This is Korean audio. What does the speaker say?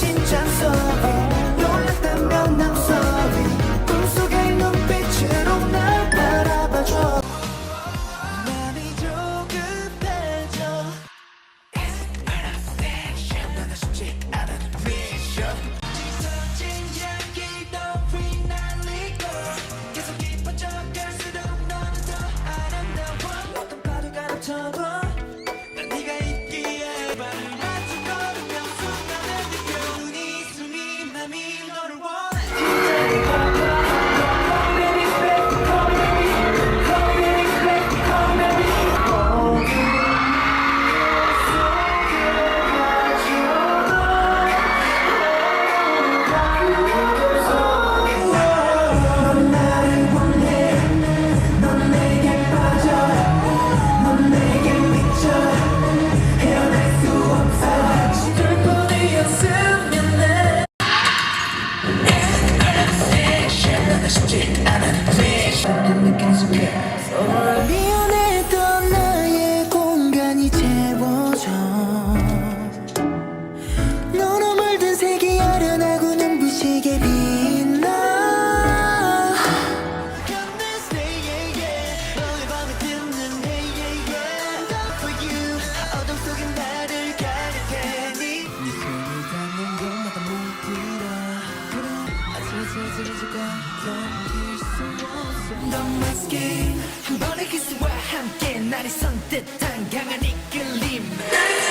심장 미안했던 나의 공간이 채워져. 너로 물든 색이 아련하고 눈부시게 빛나. 네 손을 닿는 곳마다 물들어. 그럼 아슬아슬해질까? 수 덤덤한 스킨 한 번의 키스와 함께 날이 선뜻한 강한 이끌림.